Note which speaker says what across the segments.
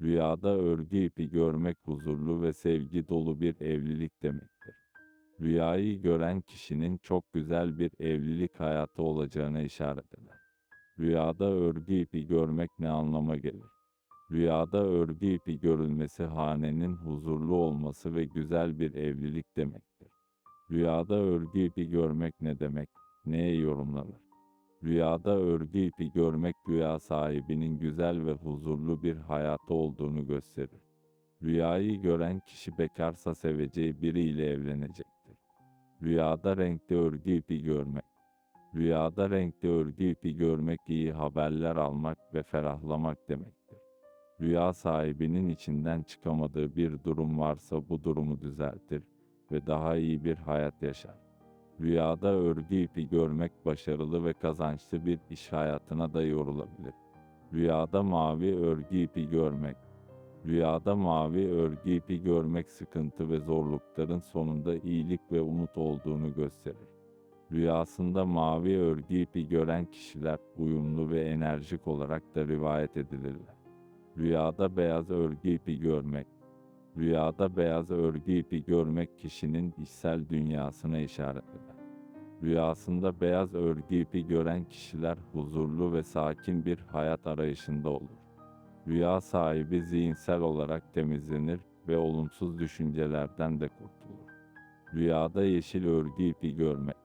Speaker 1: Rüyada örgü ipi görmek huzurlu ve sevgi dolu bir evlilik demektir. Rüyayı gören kişinin çok güzel bir evlilik hayatı olacağına işaret eder. Rüyada örgü ipi görmek ne anlama gelir? Rüyada örgü ipi görülmesi hanenin huzurlu olması ve güzel bir evlilik demektir. Rüyada örgü ipi görmek ne demek? Neye yorumlanır? Rüyada örgü ipi görmek rüya sahibinin güzel ve huzurlu bir hayatı olduğunu gösterir. Rüyayı gören kişi bekarsa seveceği biriyle evlenecektir. Rüyada renkli örgü ipi görmek. Rüyada renkli örgü ipi görmek iyi haberler almak ve ferahlamak demektir. Rüya sahibinin içinden çıkamadığı bir durum varsa bu durumu düzeltir ve daha iyi bir hayat yaşar. Rüyada örgü ipi görmek başarılı ve kazançlı bir iş hayatına da yorulabilir. Rüyada mavi örgü ipi görmek. Rüyada mavi örgü ipi görmek sıkıntı ve zorlukların sonunda iyilik ve umut olduğunu gösterir. Rüyasında mavi örgü ipi gören kişiler uyumlu ve enerjik olarak da rivayet edilirler. Rüyada beyaz örgü ipi görmek. Rüyada beyaz örgü ipi görmek kişinin içsel dünyasına işaret eder. Rüyasında beyaz örgü ipi gören kişiler huzurlu ve sakin bir hayat arayışında olur. Rüya sahibi zihinsel olarak temizlenir ve olumsuz düşüncelerden de kurtulur. Rüyada yeşil örgü ipi görmek.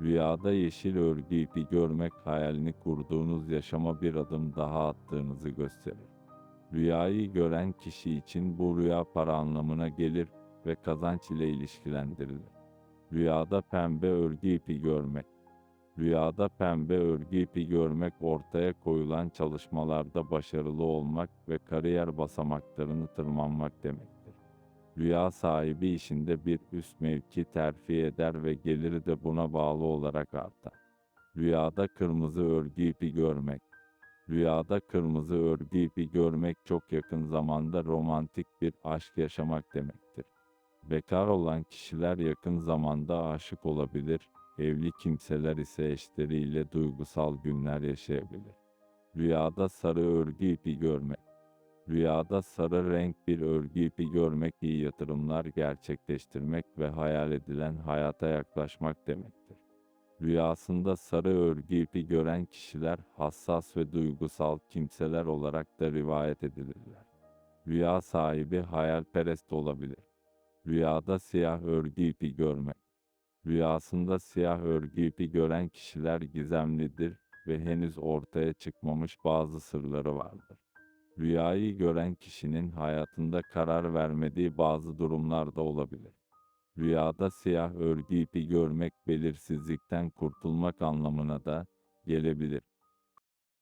Speaker 1: Rüyada yeşil örgü ipi görmek hayalini kurduğunuz yaşama bir adım daha attığınızı gösterir. Rüyayı gören kişi için bu rüya para anlamına gelir ve kazanç ile ilişkilendirilir. Rüyada pembe örgü ipi görmek. Rüyada pembe örgü ipi görmek ortaya koyulan çalışmalarda başarılı olmak ve kariyer basamaklarını tırmanmak demektir. Rüya sahibi işinde bir üst mevki terfi eder ve geliri de buna bağlı olarak artar. Rüyada kırmızı örgü ipi görmek. Rüyada kırmızı örgü ipi görmek çok yakın zamanda romantik bir aşk yaşamak demektir. Bekar olan kişiler yakın zamanda aşık olabilir, evli kimseler ise eşleriyle duygusal günler yaşayabilir. Rüyada sarı örgü ipi görmek. Rüyada sarı renk bir örgü ipi görmek iyi yatırımlar gerçekleştirmek ve hayal edilen hayata yaklaşmak demektir. Rüyasında sarı örgü ipi gören kişiler hassas ve duygusal kimseler olarak da rivayet edilirler. Rüya sahibi hayalperest olabilir. Rüyada siyah örgü ipi görmek. Rüyasında siyah örgü ipi gören kişiler gizemlidir ve henüz ortaya çıkmamış bazı sırları vardır. Rüyayı gören kişinin hayatında karar vermediği bazı durumlar da olabilir. Rüyada siyah örgü ipi görmek belirsizlikten kurtulmak anlamına da gelebilir.